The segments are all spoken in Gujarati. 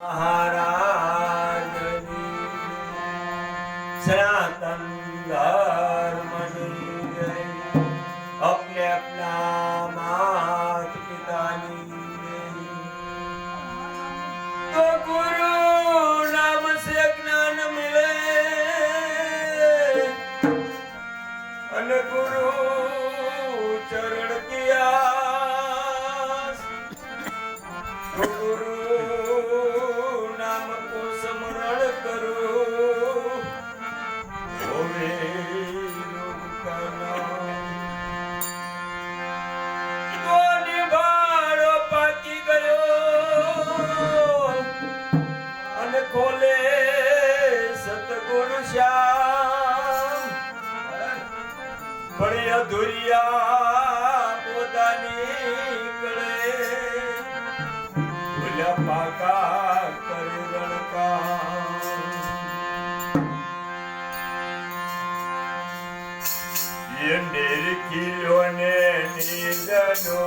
મહારાજની સનાતન ધર્મની જય અપને અપના માત પિતાની તો ગુરુ નામ સે જ્ઞાન મિલે અને ગુરુ ચરણ અધુરિયા પોતાની કળે ભૂલ્યા પાકા કરે રણકા એ નિરખિલ્યો ને નિદનો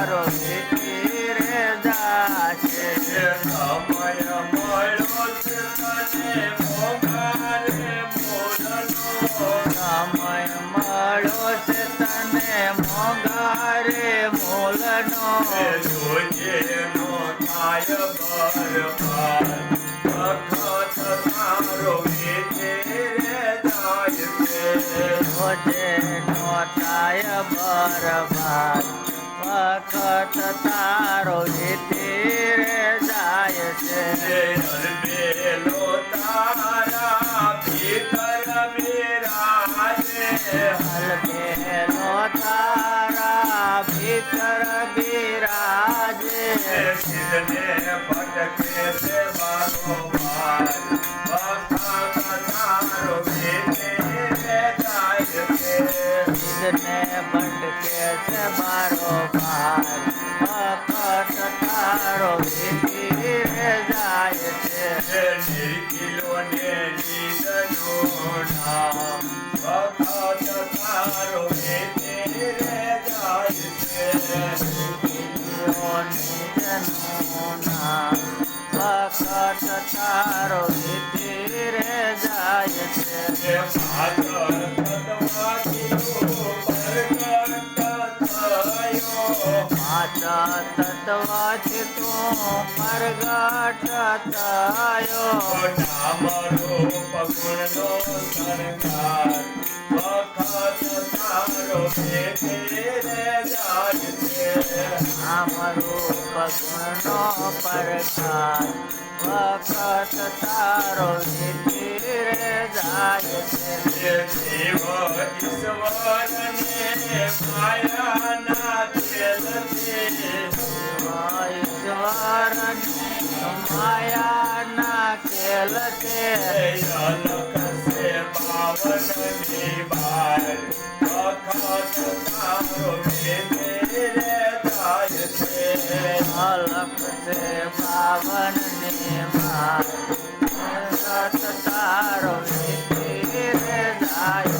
વીર દાસે એ સમય મળ્યો છે તને મોંઘાને મોલનો સમય મળ્યો છે તને મોંઘારે મૂલનો એ જોજે નો થાય બરબાદ વખત તારો વેચે જાય છે નિર્કિલો ને નિદનો નામ. તારો વીર જાય છે. તત્વથી તું પ્રગટ થયો ડામરો પગુણનો સરકાર વખત તારો ભેટે જાય છે. આમરૂપ ગુણનો પ્રકાશ વખત તારો નીતિર જાય છે. એ જીવ ઈશ્વરને માયાના તેલથી માયાના ખેલ છે અલક સે પાવન નિવાર વખત તારો માર જાય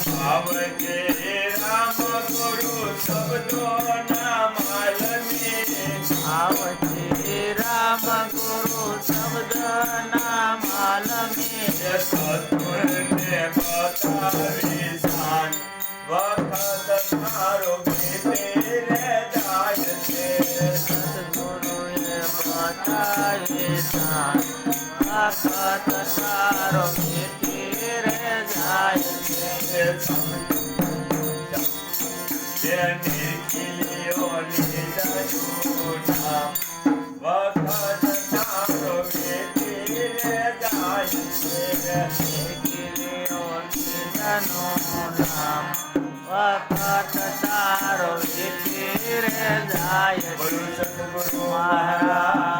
ભાવકે રામ ગુરુ શબ્દો ના માલમી. આવતી રામ ગુરુ શબ્દ ના માલમી હે સત્વને બતાવી શાન વખત તારો વીતી રે જાય છે સદગુરુએ બતાવી શાન વખત તારો વીતી રે જાય છે નું નામ વખત તારો જાય મહારાજ